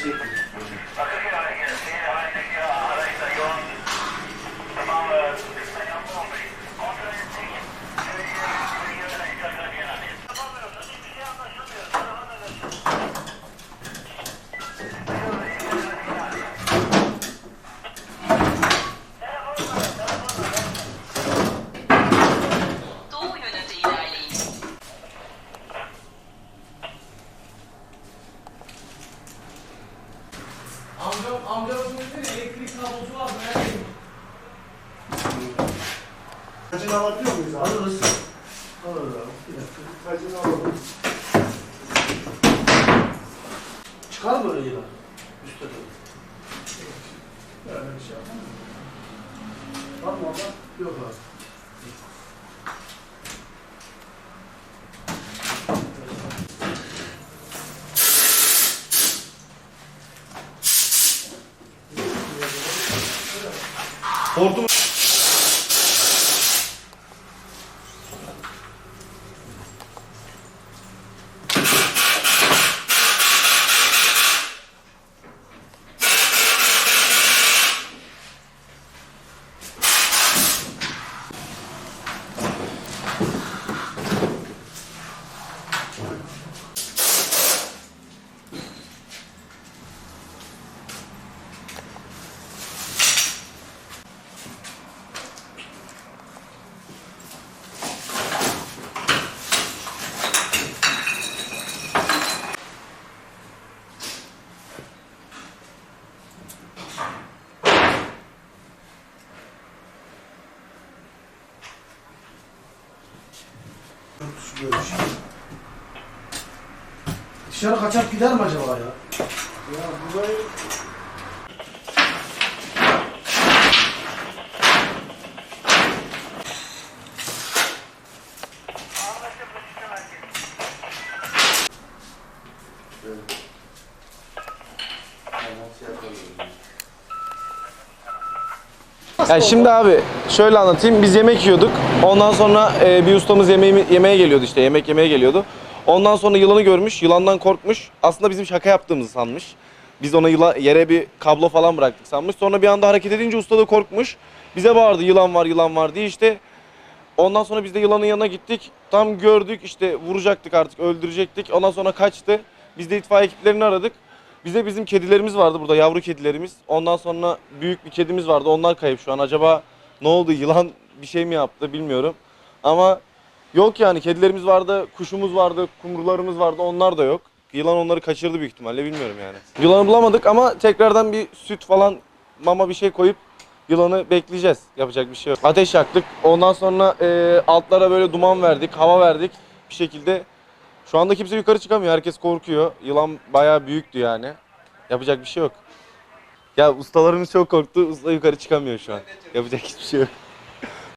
Спасибо. Amcam, amcamın dedi elektrik kablosu var etme. Kacını alabiliyor muyuz? Alırız. Alırız abi. Bir dakika. Kacını alalım. Çıkar mı öyle yılan? Üstte de. Böyle bir şey yapalım. Var mı orada? Yok abi. Hortum Şu böyle. Dışarı kaçak gider mi acaba ya? Ya burayı Ya şimdi abi şöyle anlatayım. Biz yemek yiyorduk. Ondan sonra e, bir ustamız yemeği, yemeğe geliyordu işte. Yemek yemeye geliyordu. Ondan sonra yılanı görmüş. Yılandan korkmuş. Aslında bizim şaka yaptığımızı sanmış. Biz ona yıla, yere bir kablo falan bıraktık sanmış. Sonra bir anda hareket edince usta da korkmuş. Bize bağırdı yılan var yılan var diye işte. Ondan sonra biz de yılanın yanına gittik. Tam gördük işte vuracaktık artık öldürecektik. Ondan sonra kaçtı. Biz de itfaiye ekiplerini aradık. Bize bizim kedilerimiz vardı burada yavru kedilerimiz. Ondan sonra büyük bir kedimiz vardı. Onlar kayıp şu an. Acaba ne oldu? Yılan bir şey mi yaptı bilmiyorum. Ama yok yani kedilerimiz vardı, kuşumuz vardı, kumrularımız vardı. Onlar da yok. Yılan onları kaçırdı büyük ihtimalle bilmiyorum yani. Yılanı bulamadık ama tekrardan bir süt falan mama bir şey koyup yılanı bekleyeceğiz. Yapacak bir şey yok. Ateş yaktık. Ondan sonra e, altlara böyle duman verdik, hava verdik. Bir şekilde şu anda kimse yukarı çıkamıyor. Herkes korkuyor. Yılan bayağı büyüktü yani. Yapacak bir şey yok. Ya ustalarımız çok korktu. Usta yukarı çıkamıyor şu an. Yapacak hiçbir şey yok.